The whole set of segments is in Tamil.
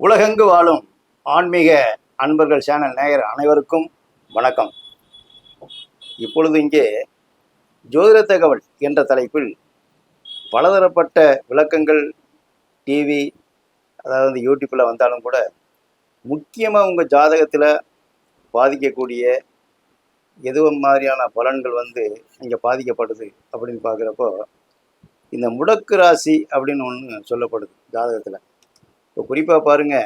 உலகெங்கு வாழும் ஆன்மீக அன்பர்கள் சேனல் நேயர் அனைவருக்கும் வணக்கம். இப்பொழுது இங்கே ஜோதிட தகவல் என்ற தலைப்பில் பலதரப்பட்ட விளக்கங்கள் டிவி அதாவது யூடியூப்பில் வந்தாலும் கூட முக்கியமாக உங்கள் ஜாதகத்தில் பாதிக்கக்கூடிய எது மாதிரியான பலன்கள் வந்து இங்கே பாதிக்கப்படுது அப்படின்னு பார்க்குறப்போ இந்த முடக்கு ராசி அப்படின்னு ஒன்று சொல்லப்படுது ஜாதகத்தில். இப்போ குறிப்பாக பாருங்க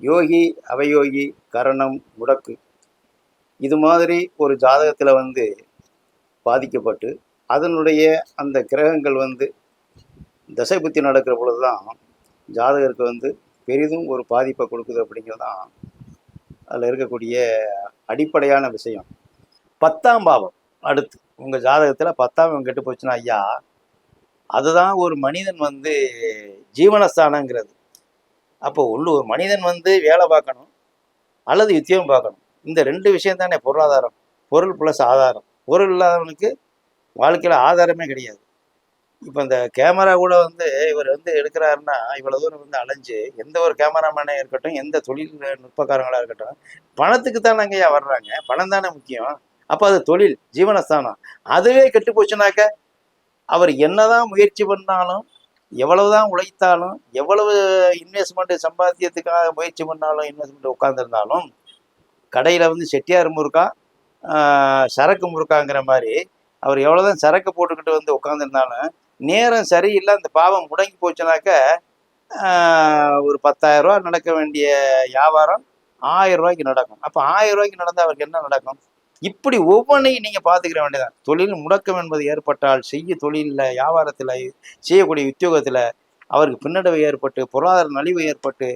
யோகி அவயோகி கரணம் முடக்கு இது மாதிரி ஒரு ஜாதகத்தில் வந்து பாதிக்கப்பட்டு அதனுடைய அந்த கிரகங்கள் வந்து தசை புத்தி நடக்கிற பொழுது தான் ஜாதகருக்கு வந்து பெரிதும் ஒரு பாதிப்பை கொடுக்குது அப்படிங்கிறது தான் அதில் இருக்கக்கூடிய அடிப்படையான விஷயம். பத்தாம் பாவம் அடுத்து. உங்கள் ஜாதகத்தில் பத்தாம் பாவம் கெட்டு போச்சுன்னா ஐயா அதுதான் ஒரு மனிதன் வந்து ஜீவனஸ்தானங்கிறது. அப்போ உள்ள ஒரு மனிதன் வந்து வேலை பார்க்கணும் அல்லது யுத்தியம் பார்க்கணும். இந்த ரெண்டு விஷயம் தானே பொருளாதாரம். பொருள் ப்ளஸ் ஆதாரம். பொருள் இல்லாதவனுக்கு வாழ்க்கையில் ஆதாரமே கிடையாது. இப்போ இந்த கேமரா கூட வந்து இவர் வந்து எடுக்கிறாருன்னா இவ்வளோ தூரம் வந்து அலைஞ்சு எந்த ஒரு கேமராமேனே இருக்கட்டும் எந்த தொழில் நுட்பக்காரங்களாக இருக்கட்டும் பணத்துக்கு தான் அங்கேயா வர்றாங்க. பணம் தானே முக்கியம். அப்போ அது தொழில் ஜீவனஸ்தானம். அதுவே கெட்டு போச்சுனாக்க அவர் என்னதான் முயற்சி பண்ணாலும் எவ்வளவுதான் உழைத்தாலும் எவ்வளவு இன்வெஸ்ட்மெண்ட் சம்பாத்தியத்துக்காக முயற்சி பண்ணாலும் இன்வெஸ்ட்மெண்ட் உட்காந்துருந்தாலும் கடையில் வந்து செட்டியார் முறுக்கா ஆஹ் சரக்கு முறுக்காங்கிற மாதிரி அவர் எவ்வளோதான் சரக்கு போட்டுக்கிட்டு வந்து உட்காந்துருந்தாலும் நேரம் சரியில்லை அந்த பாவம் முடங்கி போச்சுனாக்க ஒரு பத்தாயிரம் ரூபா நடக்க வேண்டிய வியாபாரம் ஆயிரம் ரூபாய்க்கு நடக்கும். அப்போ ஆயிரம் ரூபாய்க்கு நடந்தால் அவருக்கு என்ன நடக்கும்? இப்படி ஒவ்வொன்றையும் நீங்கள் பார்த்துக்கிற வேண்டியதான் தொழில் முடக்கம் என்பது ஏற்பட்டால் செய்ய தொழிலில் வியாபாரத்தில் செய்யக்கூடிய உத்தியோகத்தில் அவருக்கு பின்னடைவு ஏற்பட்டு பொருளாதார நலிவு ஏற்பட்டு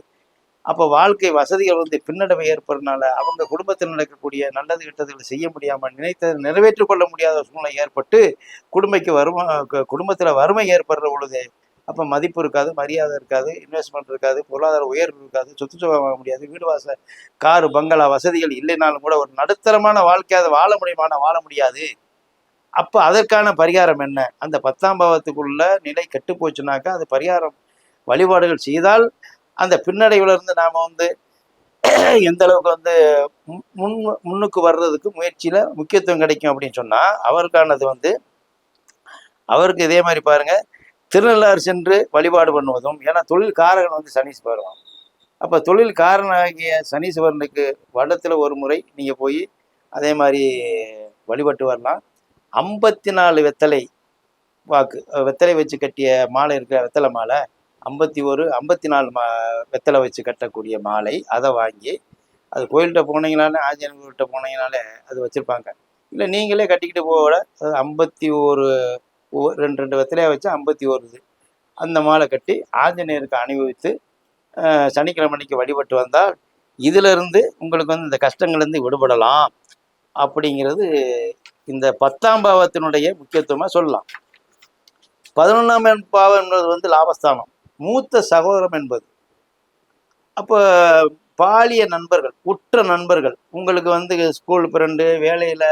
அப்போ வாழ்க்கை வசதிகள் வந்து பின்னடைவு ஏற்படுறதுனால அவங்க குடும்பத்தில் நடக்கக்கூடிய நல்லது கெட்டதுகள் செய்ய முடியாமல் நினைத்ததை நிறைவேற்றிக் கொள்ள முடியாத சூழ்நிலை ஏற்பட்டு குடும்பக்கு வறுமை குடும்பத்தில் வறுமை ஏற்படுற பொழுது அப்போ மதிப்பு இருக்காது மரியாதை இருக்காது இன்வெஸ்ட்மெண்ட் இருக்காது பொருளாதார உயர்வு இருக்காது சொத்து சுகம் வாங்க முடியாது வீடு வாச காரு பங்களா வசதிகள் இல்லைனாலும் கூட ஒரு நடுத்தரமான வாழ்க்கை அதை வாழ முடியுமான வாழ முடியாது? அப்போ அதற்கான பரிகாரம் என்ன? அந்த பத்தாம் பாவத்துக்குள்ள நிலை கெட்டு போச்சுனாக்கா அது பரிகாரம் வழிபாடுகள் செய்தால் அந்த பின்னடைவுல நாம் வந்து எந்த அளவுக்கு வந்து முன் முன் முன்னுக்கு வர்றதுக்கு முயற்சியில் முக்கியத்துவம் கிடைக்கும் அப்படின்னு சொன்னால் அவருக்கானது வந்து அவருக்கு இதே மாதிரி பாருங்கள் திருநள்ளாறு சென்று வழிபாடு பண்ணுவதும் ஏன்னா தொழில் காரகன் வந்து சனீஸ்வரன். அப்போ தொழில் காரனாகிய சனீஸ்வரனுக்கு வருடத்தில் ஒரு முறை நீங்கள் போய் அதே மாதிரி வழிபட்டு வரலாம். ஐம்பத்தி நாலு வெத்தலை வாக்கு வெத்தலை வச்சு கட்டிய மாலை இருக்கிற வெத்தலை மாலை ஐம்பத்தி ஒரு ஐம்பத்தி நாலு மா வெத்தலை வச்சு கட்டக்கூடிய மாலை. அதை வாங்கி அது கோயில்கிட்ட போனீங்கனாலே ஆஞ்சநேயர்கிட்ட போனீங்கனாலே அது வச்சுருப்பாங்க. இல்லை நீங்களே கட்டிக்கிட்டு போக அது ஐம்பத்தி ஒரு ரெண்டு ரெண்டு வெத்தலையாக வச்சு ஐம்பத்தி ஒரு இது. அந்த மாலை கட்டி ஆஞ்சநேயருக்கு அணிவித்து சனிக்கிழமை அன்னைக்கு வழிபட்டு வந்தால் இதிலிருந்து உங்களுக்கு வந்து இந்த கஷ்டங்கள்லேருந்து விடுபடலாம். அப்படிங்கிறது இந்த பத்தாம் பாவத்தினுடைய முக்கியத்துவமாக சொல்லலாம். பதினொன்றாம் பாவம் என்பது வந்து லாபஸ்தானம். மூத்த சகோதரம் என்பது. அப்போ பாலிய நண்பர்கள் உற்ற நண்பர்கள் உங்களுக்கு வந்து ஸ்கூல் ஃப்ரெண்டு வேலையில்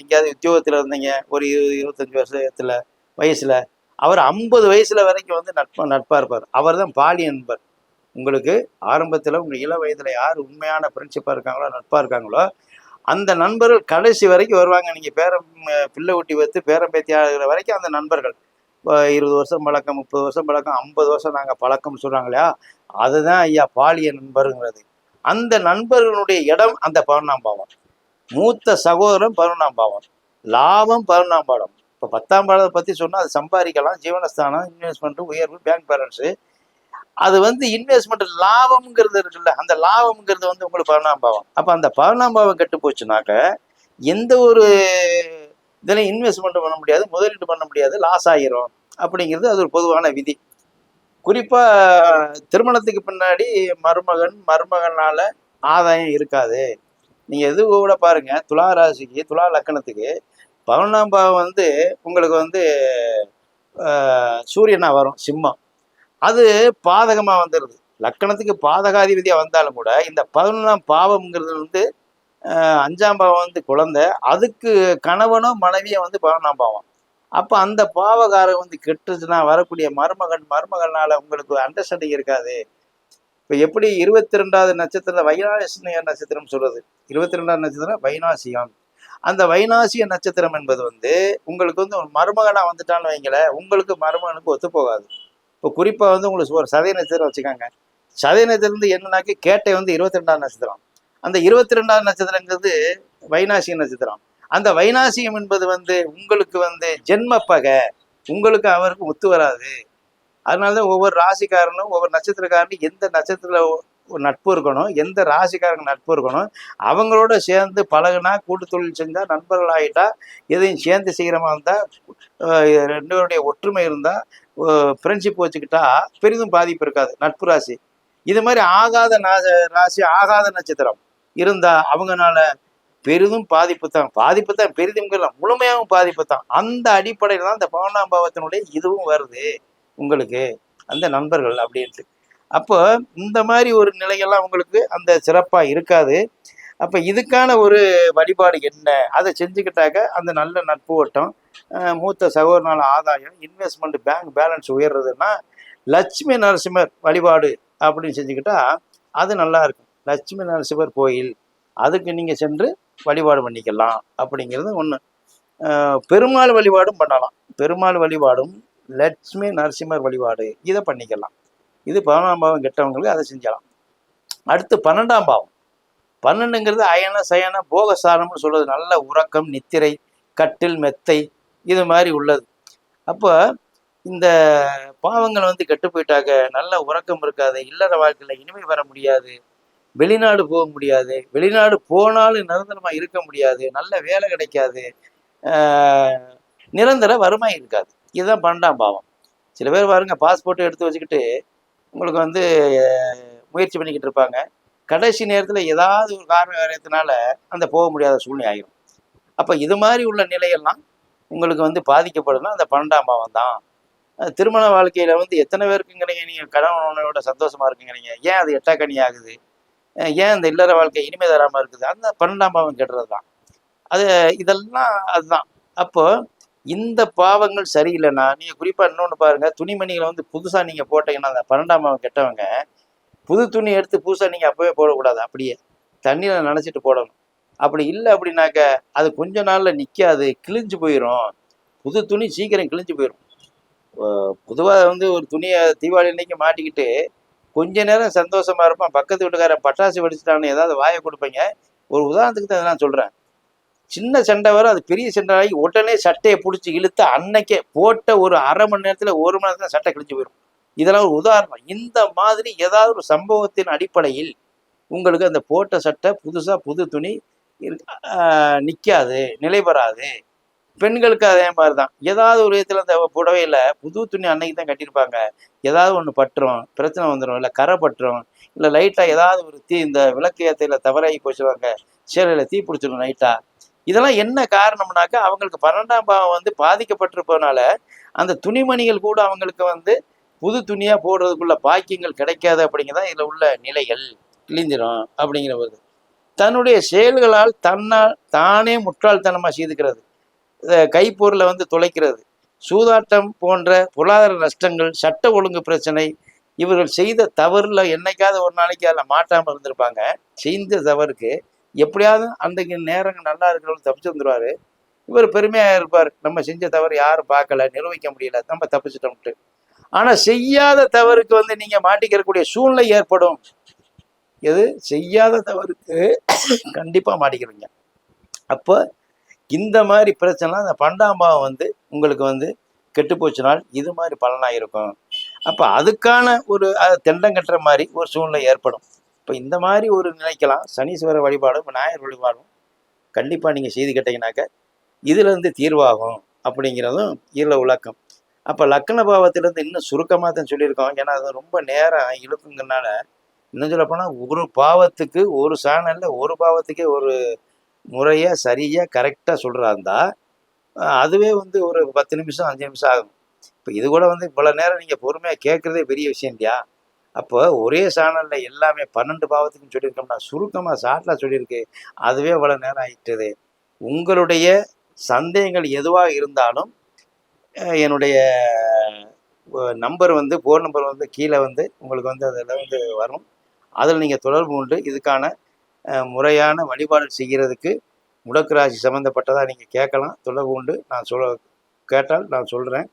எங்கேயாவது உத்தியோகத்தில் இருந்தீங்க ஒரு இருபது இருபத்தஞ்சி வருஷத்தில் வயசில் அவர் ஐம்பது வயசில் வரைக்கும் வந்து நட்பா நட்பாக இருப்பார். அவர் தான் பாலிய நண்பர். உங்களுக்கு ஆரம்பத்தில் உங்கள் இள வயதில் யார் உண்மையான ஃப்ரெண்ட்ஷிப்பாக இருக்காங்களோ நட்பாக இருக்காங்களோ அந்த நண்பர்கள் கடைசி வரைக்கும் வருவாங்க. நீங்கள் பேரம் பிள்ளை ஊட்டி வைத்து பேரம் பேத்தி ஆகிற வரைக்கும் அந்த நண்பர்கள். இருபது வருஷம் பழக்கம் முப்பது வருஷம் பழக்கம் ஐம்பது வருஷம் நாங்கள் பழக்கம்னு சொல்கிறாங்க இல்லையா? அதுதான் ஐயா பாலிய நண்பருங்கிறது. அந்த நண்பர்களுடைய இடம் அந்த பதினொன்றாம் பாவம் மூத்த சகோதரன் பதினொன்றாம் பாவம் லாபம் பதினொன்றாம் பாடம் இப்போ பத்தாம் பாடத்தை பற்றி சொன்னால் அது சம்பாதிக்கலாம் ஜீவனஸ்தானம் இன்வெஸ்ட்மெண்ட்டு உயர்வு பேங்க் பேலன்ஸு அது வந்து இன்வெஸ்ட்மெண்ட் லாபம்ங்கிறது இருக்குல்ல அந்த லாபம்ங்கிறது வந்து உங்களுக்கு பதினாம் பாவம் அப்போ அந்த பதினாம் பாவம் கெட்டு போச்சுனாக்க எந்த ஒரு இதில் இன்வெஸ்ட்மெண்ட் பண்ண முடியாது முதலீடு பண்ண முடியாது லாஸ் ஆகிரும் அப்படிங்கிறது அது ஒரு பொதுவான விதி. குறிப்பாக திருமணத்துக்கு பின்னாடி மருமகன் மருமகனால் ஆதாயம் இருக்காது. நீங்கள் எது கூட பாருங்கள் துலா ராசிக்கு துலா லக்கணத்துக்கு பதினொன்றாம் பாவம் வந்து உங்களுக்கு வந்து சூரியனாக வரும் சிம்மம். அது பாதகமாக வந்துடுது லக்கணத்துக்கு பாதகாதிபதியாக வந்தாலும் கூட இந்த பதினொன்றாம் பாவம்ங்கிறது வந்து அஞ்சாம் பாவம் வந்து குழந்தை. அதுக்கு கணவனோ மனைவியோ வந்து பதினொன்றாம் பாவம். அப்போ அந்த பாவகாரம் வந்து கெட்டுச்சுன்னா வரக்கூடிய மருமகன் மருமகனால் உங்களுக்கு அண்டர்ஸ்டாண்டிங் இருக்காது. இப்போ எப்படி இருபத்தி ரெண்டாவது நட்சத்திரம் வைனாசிய நட்சத்திரம் சொல்றது? இருபத்தி ரெண்டாவது நட்சத்திரம் வைனாசியம் அந்த வைனாசிய நட்சத்திரம் என்பது வந்து உங்களுக்கு வந்து ஒரு மருமகனா வந்துட்டான்னு வைங்களேன் உங்களுக்கு மருமகனுக்கு ஒத்து போகாது. இப்போ குறிப்பாக வந்து உங்களுக்கு ஒரு சதய நட்சத்திரம் வச்சுக்கோங்க. சதய நட்சத்திரம் வந்து என்னன்னாக்கி கேட்டை வந்து இருபத்தி ரெண்டாவது நட்சத்திரம். அந்த இருபத்தி ரெண்டாவது நட்சத்திரங்கிறது வைனாசி நட்சத்திரம். அந்த வைனாசியம் என்பது வந்து உங்களுக்கு வந்து ஜென்ம பகை. உங்களுக்கு அவருக்கு ஒத்து வராது. அதனால தான் ஒவ்வொரு ராசிக்காரனும் ஒவ்வொரு நட்சத்திரக்காரனும் எந்த நட்சத்திரத்தில் ஒரு நட்பு இருக்கணும் எந்த ராசிக்காரங்க நட்பு இருக்கணும் அவங்களோட சேர்ந்து பழகுனா கூட்டு தொழில் செஞ்சால் நண்பர்கள் ஆகிட்டா எதையும் சேர்ந்து செய்கிறமா இருந்தால் ரெண்டு பேருடைய ஒற்றுமை இருந்தால் ஃப்ரெண்ட்ஷிப் வச்சுக்கிட்டா பெரிதும் பாதிப்பு இருக்காது. நட்பு ராசி. இது மாதிரி ஆகாத ராசி ஆகாத நட்சத்திரம். இருந்தா அவங்கனால பெரிதும் பாதிப்பு தான் பாதிப்பு தான் பெரிதும் முழுமையாகவும் பாதிப்பு தான் அந்த அடிப்படையில் தான் இந்த பவனாம் பாவத்தினுடைய இதுவும் வருது உங்களுக்கு அந்த நண்பர்கள் அப்படின்ட்டு. அப்போ இந்த மாதிரி ஒரு நிலையெல்லாம் உங்களுக்கு அந்த சிறப்பாக இருக்காது. அப்போ இதுக்கான ஒரு வழிபாடு என்ன? அதை செஞ்சுக்கிட்டாக்க அந்த நல்ல நட்பு ஓட்டம் மூத்த சகோதரனால ஆதாயம் இன்வெஸ்ட்மெண்ட் பேங்க் பேலன்ஸ் உயர்றதுன்னா லட்சுமி நரசிம்மர் வழிபாடு அப்படின்னு செஞ்சுக்கிட்டா அது நல்லா இருக்கும். லட்சுமி நரசிம்மர் கோயில் அதுக்கு நீங்கள் சென்று வழிபாடு பண்ணிக்கலாம். அப்படிங்கிறது ஒன்று பெருமாள் வழிபாடும் பண்ணலாம். பெருமாள் வழிபாடும் லட்சுமி நரசிம்மர் வழிபாடு இதை பண்ணிக்கலாம். இது பதினொன்றாம் பாவம் கெட்டவங்களுக்கு அதை செஞ்சலாம் அடுத்து பன்னெண்டாம் பாவம். பன்னெண்டுங்கிறது அயன சயன போகசாரம்னு சொல்வது நல்ல உறக்கம் நித்திரை கட்டில் மெத்தை இது மாதிரி உள்ளது. அப்போ இந்த பாவங்கள் வந்து கெட்டு போயிட்டாக்க நல்ல உறக்கம் இருக்காது இல்லற வாழ்க்கையில் இனிமை வர முடியாது. வெளிநாடு போக முடியாது. வெளிநாடு போனாலும் நிரந்தரமாக இருக்க முடியாது. நல்ல வேலை கிடைக்காது. நிரந்தர வறுமை இருக்காது. இதுதான் பன்னெண்டாம் பாவம். சில பேர் பாருங்க பாஸ்போர்ட்டை எடுத்து வச்சுக்கிட்டு உங்களுக்கு வந்து முயற்சி பண்ணிக்கிட்டு இருப்பாங்க. கடைசி நேரத்தில் ஏதாவது ஒரு காரண காரியத்தினால அந்த போக முடியாத சூழ்நிலை ஆகிடும் அப்போ இது மாதிரி உள்ள நிலையெல்லாம் உங்களுக்கு வந்து பாதிக்கப்படுதுன்னா அந்த பன்னெண்டாம் பாவம் தான். திருமண வாழ்க்கையில் வந்து எத்தனை பேருக்குங்கிறீங்க நீங்கள் கணவனோட சந்தோஷமாக இருக்குங்கிறீங்க ஏன் அது எட்டாக்கணி ஆகுது? ஏன் இந்த இல்லற வாழ்க்கை இனிமே தராமல் இருக்குது? அந்த பன்னெண்டாம் பாவம் கெட்டுறது தான் அது இதெல்லாம் அதுதான். அப்போ இந்த பாவங்கள் சரியில்லைன்னா நீங்கள் குறிப்பாக இன்னொன்று பாருங்க. துணிமணிகளை வந்து புதுசாக நீங்கள் போட்டீங்கன்னா அந்த பன்னெண்டாம் பாவம் கெட்டவங்க புது துணி எடுத்து புதுசாக நீங்கள் அப்போவே போடக்கூடாது. அப்படியே தண்ணியில் நனைச்சிட்டு போடணும். அப்படி இல்லை அப்படின்னாக்க அது கொஞ்ச நாளில் நிற்காது கிழிஞ்சு போயிடும் புது துணி சீக்கிரம் கிழிஞ்சு போயிடும் பொதுவாக வந்து ஒரு துணியை தீபாவளி அன்னைக்கு மாட்டிக்கிட்டு கொஞ்ச நேரம் சந்தோஷமா இருப்பான் பக்கத்து வீட்டுக்காரன் பட்டாசு வெடிச்சிட்டான்னு ஏதாவது வாயை கொடுப்பீங்க? ஒரு உதாரணத்துக்கு தான் நான் சொல்கிறேன் சின்ன சண்டை வரும். அது பெரிய சண்டை ஆகி உடனே சட்டையை பிடிச்சி இழுத்து அன்னைக்கே போட்ட ஒரு அரை மணி நேரத்தில் ஒரு மணி நேரத்தில் சட்டை கிழிஞ்சு போயிடும் இதெல்லாம் ஒரு உதாரணம். இந்த மாதிரி ஏதாவது ஒரு சம்பவத்தின் அடிப்படையில் உங்களுக்கு அந்த போட்ட சட்டை புதுசாக புது துணி நிற்காது நிலைபெறாது. பெண்களுக்கு அதே மாதிரி தான் ஏதாவது ஒரு விதத்தில் அந்த புடவையில் புது துணி அன்னைக்கு தான் கட்டியிருப்பாங்க. ஏதாவது ஒன்று பட்டுரும் பிரச்சனை வந்துடும் இல்லை கரை பட்டுரும் இல்லை லைட்டாக ஏதாவது ஒரு தீ இந்த விளக்கு ஏத்தையில் தவறாகி போச்சுருவாங்க சேலையில் தீ பிடிச்சிடும் நைட்டாக இதெல்லாம் என்ன காரணம்னாக்கா அவங்களுக்கு பன்னெண்டாம் பாவம் வந்து பாதிக்கப்பட்டிருப்பதுனால அந்த துணிமணிகள் கூட அவங்களுக்கு வந்து புது துணியாக போடுறதுக்குள்ள பாக்கியங்கள் கிடைக்காது அப்படிங்கிறதான் இதில் உள்ள நிலைகள். கிழிஞ்சிரும் அப்படிங்கிற ஒரு தன்னுடைய செயல்களால் தன்னால் தானே முட்டாள்தனமாக செய்துக்கிறது கைப்பொருளை வந்து துளைக்கிறது. சூதாட்டம் போன்ற பொருளாதார நஷ்டங்கள் சட்ட ஒழுங்கு பிரச்சனை இவர்கள் செய்த தவறில் என்னைக்காவது ஒரு நாளைக்கு அதில் மாட்டாமல் இருந்திருப்பாங்க. செய்த தவறுக்கு எப்படியாவது அன்றைக்கு நேரங்கள் நல்லா இருக்கிறவங்க தப்பிச்சு வந்துடுவார் இவர் பெருமையாக இருப்பார். நம்ம செஞ்ச தவறு யாரும் பார்க்கல நிரூபிக்க முடியல நம்ம தப்பிச்சிட்டோம்ட்டு. ஆனால் செய்யாத தவறுக்கு வந்து நீங்கள் மாட்டிக்கிறக்கூடிய சூழ்நிலை ஏற்படும். எது? செய்யாத தவறுக்கு கண்டிப்பாக மாட்டிக்கிறீங்க. அப்போ இந்த மாதிரி பிரச்சனைலாம் அந்த பன்னெண்டாம் பாவம் வந்து உங்களுக்கு வந்து கெட்டு போச்சுனால் இது மாதிரி பலனாக இருக்கும் அப்போ அதுக்கான ஒரு திண்டம் கட்டுற மாதிரி ஒரு சூழ்நிலை ஏற்படும். இப்போ இந்த மாதிரி ஒரு நினைக்கலாம் சனீஸ்வர வழிபாடும் விநாயகர் வழிபாடும் கண்டிப்பாக நீங்கள் செய்து கேட்டீங்கன்னாக்க இதிலேருந்து தீர்வாகும் அப்படிங்கிறதும் இதில் விளக்கம். அப்போ லக்கண பாவத்திலேருந்து இன்னும் சுருக்கமாக தான் சொல்லியிருக்கோம். ஏன்னா அது ரொம்ப நேரம் இழுக்குங்கிறனால இன்னும் சொல்லப்போனால் ஒரு பாவத்துக்கு ஒரு சேனலில் ஒரு பாவத்துக்கே ஒரு முறையாக சரியாக கரெக்டாக சொல்கிறாருந்தா அதுவே வந்து ஒரு பத்து நிமிஷம் அஞ்சு நிமிஷம் ஆகும். இப்போ இது கூட வந்து இவ்வளோ நேரம் நீங்கள் பொறுமையாக கேட்குறதே பெரிய விஷயம் இல்லையா? அப்போ ஒரே சேனலில் எல்லாமே பன்னெண்டு பாவத்துக்கும் சொல்லியிருக்கோம்னா சுருக்கமாக சாட்டில் சொல்லியிருக்கு. அதுவே இவ்வளோ நேரம் ஆயிட்டுது. உங்களுடைய சந்தேகங்கள் எதுவாக இருந்தாலும் என்னுடைய நம்பர் வந்து ஃபோன் நம்பர் வந்து கீழே வந்து உங்களுக்கு வந்து அதில் வந்து வரும். அதில் நீங்கள் தொடர்பு கொண்டு இதுக்கான முறையான வழிபாடு செய்கிறதுக்கு முடக்கு ராசி சம்மந்தப்பட்டதாக நீங்கள் கேட்கலாம். தொடர்பு உண்டு நான் சொல்ல கேட்டால் நான் சொல்கிறேன்